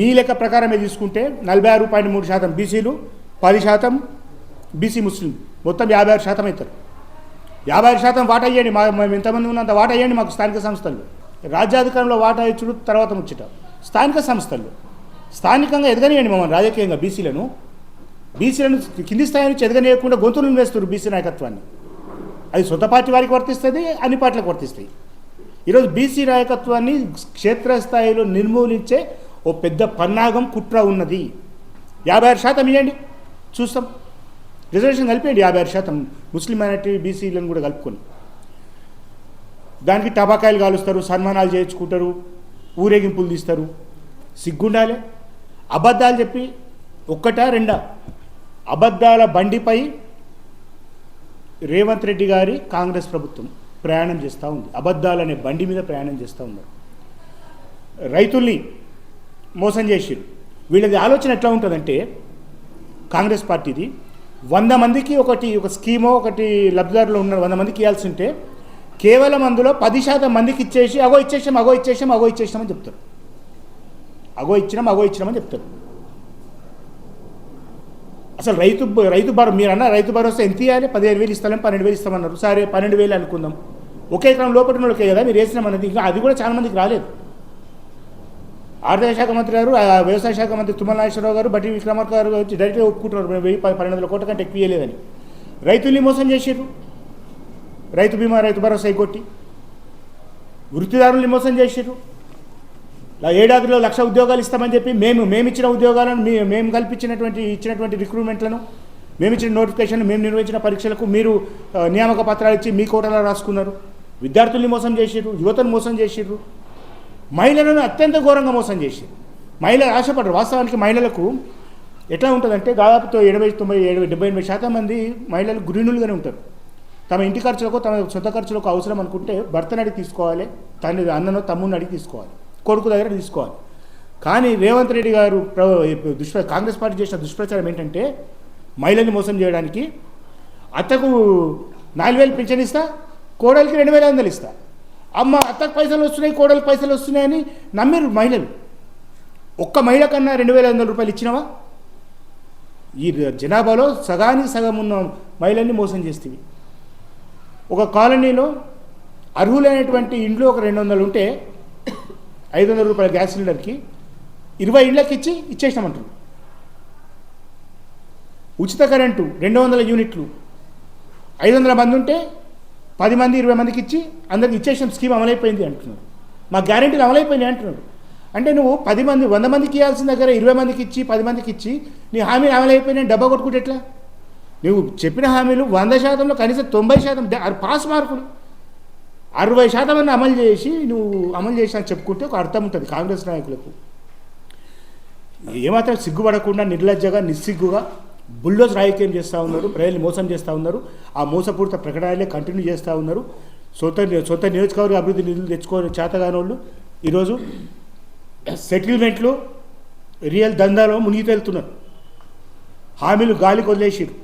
మీ లెక్క ప్రకారమే తీసుకుంటే నలభై ఆరు పాయింట్ మూడు శాతం బీసీలు పది శాతం బీసీ ముస్లిం. మొత్తం యాభై ఆరు శాతం అవుతారు. యాభై ఆరు శాతం వాటా ఇవ్వండి మా మేము ఎంతమంది ఉన్నంత వాటా ఇవ్వండి మాకు స్థానిక సంస్థలు. రాజ్యాధికారంలో వాటా ఇచ్చుడు తర్వాత ముచ్చట. స్థానిక సంస్థలు. స్థానికంగా ఎదగనియండి మమ్మల్ని రాజకీయంగా బీసీలను. బీసీలను కింది స్థాయి నుంచి ఎదగనియకుండా గొంతులు వేస్తారు బీసీ నాయకత్వాన్ని. అది సొంత పార్టీ వారికి వర్తిస్తుంది అన్ని పార్టీలకు వర్తిస్తాయి ఈరోజు బీసీ నాయకత్వాన్ని క్షేత్రస్థాయిలో నిర్మూలించే ఓ పెద్ద పన్నాగం కుట్ర ఉన్నది. యాభై ఆరు శాతం ఇవ్వండి చూస్తాం. రిజర్వేషన్ కలిపేయండి యాభై ఆరు శాతం. ముస్లిం మైనార్టీ బీసీలను కూడా కలుపుకొని. దానికి టబాకాయలు కాలుస్తారు సన్మానాలు చేయించుకుంటారు ఊరేగింపులు తీస్తారు. సిగ్గుండాలి. అబద్ధాలు చెప్పి ఒక్కటా రెండా? అబద్ధాల బండిపై రేవంత్ రెడ్డి గారి కాంగ్రెస్ ప్రభుత్వం ప్రయాణం చేస్తూ ఉంది. అబద్ధాలనే బండి మీద ప్రయాణం చేస్తూ ఉన్నారు రైతుల్ని మోసం చేసిరు వీళ్ళది ఆలోచన ఎట్లా ఉంటుందంటే కాంగ్రెస్ పార్టీది వంద మందికి ఒకటి ఒక స్కీమో ఒకటి లబ్ధిదారులు ఉన్నారు వంద మందికి ఇవ్వాల్సి ఉంటే కేవలం అందులో పది శాతం మందికి ఇచ్చేసి అగో ఇచ్చేసాం అగో ఇచ్చేసాం అగో ఇచ్చేసామని చెప్తారు. అగో ఇచ్చినాం అగో ఇచ్చినామని చెప్తారు. అసలు రైతు రైతు భరో మీరు అన్న రైతు భరోసా ఎంత ఇవ్వాలి? పదిహేను వేలు ఇస్తామని పన్నెండు వేలు ఇస్తామన్నారు. సరే పన్నెండు వేలు అనుకుందాం. ఒకే ఎకరం లోపల ఉన్న వాళ్ళకే కదా మీరు వేసినామన్నది ఇంకా అది కూడా చాలా మందికి రాలేదు. ఆర్థిక శాఖ మంత్రి గారు ఆ వ్యవసాయ శాఖ మంత్రి తుమ్మల నాగేశ్వరరావు గారు బట్టి విక్రమార్క గారు వచ్చి డైరెక్ట్గా ఒప్పుకుంటున్నారు. వెయ్యి పన్నెండు వందల కోట్ల కంటే ఎక్కువ లేదని రైతుల్ని మోసం చేశారు రైతు బీమా రైతు భరోసా ఎగ్గొట్టి వృత్తిదారుల్ని మోసం చేశారు ఏడాదిలో లక్ష ఉద్యోగాలు ఇస్తామని చెప్పి మేము మేము ఇచ్చిన ఉద్యోగాలను మీ మేము కల్పించినటువంటి ఇచ్చినటువంటి రిక్రూట్మెంట్లను మేము ఇచ్చిన నోటిఫికేషన్ మేము నిర్వహించిన పరీక్షలకు మీరు నియామక పత్రాలు ఇచ్చి మీ కోటలో రాసుకున్నారు. విద్యార్థుల్ని మోసం చేసిర్రు యువతను మోసం చేసిర్రు. మహిళలను అత్యంత ఘోరంగా మోసం చేసి మహిళలు ఆశపడరు వాస్తవానికి మహిళలకు ఎట్లా ఉంటుందంటే దాదాపుతో ఎనభై తొంభై ఏడు డెబ్బై ఎనభై శాతం మంది మహిళలు గృహిణులుగానే ఉంటారు. తమ ఇంటి ఖర్చులకు తమ సొంత ఖర్చులకు అవసరం అనుకుంటే భర్తను అడిగి తీసుకోవాలి తన అన్నను తమ్ముని అడిగి తీసుకోవాలి కొడుకు దగ్గర తీసుకోవాలి. కానీ రేవంత్ రెడ్డి గారు దుష్ప దుష్ప్ర కాంగ్రెస్ పార్టీ చేసిన దుష్ప్రచారం ఏంటంటే మహిళల్ని మోసం చేయడానికి అత్తకు నాలుగు వేలు పింఛన్ ఇస్తా కోడలికి రెండు వేల వందలు ఇస్తా. అమ్మ అత్తకు పైసలు వస్తున్నాయి కోడలు పైసలు వస్తున్నాయని నమ్మిరు మహిళలు. ఒక్క మహిళ కన్నా రెండు వేల ఐదు వందల రూపాయలు ఇచ్చినావా? ఈ జనాభాలో సగానికి సగం ఉన్న మహిళల్ని మోసం చేస్తుంది ఒక కాలనీలో అర్హులైనటువంటి ఇండ్లు ఒక రెండు వందలు ఉంటే ఐదు వందల రూపాయల గ్యాస్ సిలిండర్కి ఇరవై ఇండ్లకి ఇచ్చి ఇచ్చేసినామంటారు. ఉచిత కరెంటు రెండు వందల యూనిట్లు. ఐదు వందల మంది ఉంటే పది మంది ఇరవై మందికి ఇచ్చి అందరికి ఇచ్చేసిన స్కీమ్ అమలైపోయింది అంటున్నారు. మా గ్యారంటీలు అమలైపోయినాయి అంటున్నారు. అంటే నువ్వు పది మంది వంద మందికి ఇవ్వాల్సిన దగ్గర ఇరవై మందికి ఇచ్చి పది మందికి ఇచ్చి నీ హామీలు అమలైపోయినాయి డబ్బా కొట్టుకుంటే ఎట్లా? నువ్వు చెప్పిన హామీలు వంద శాతంలో కనీసం తొంభై శాతం పాస్ మార్కులు. అరవై శాతం అన్న అమలు చేసి నువ్వు అమలు చేసినా చెప్పుకుంటే ఒక అర్థం ఉంటుంది కాంగ్రెస్ నాయకులకు. ఏమాత్రం సిగ్గుపడకుండా నిర్లజ్జగా నిస్సిగ్గుగా బుల్డోజ్ రాజకీయం చేస్తూ ఉన్నారు ప్రజల్ని మోసం చేస్తూ ఉన్నారు ఆ మోసపూరిత ప్రకటనలే కంటిన్యూ చేస్తూ ఉన్నారు. సొంత సొంత నియోజకవర్గ అభివృద్ధి నిధులు తెచ్చుకోని చేతగాని వాళ్ళు ఈరోజు సెటిల్మెంట్లు రియల్ దందాలో మునిగి తేలుతున్నారు హామీలు గాలికి వదిలేసారు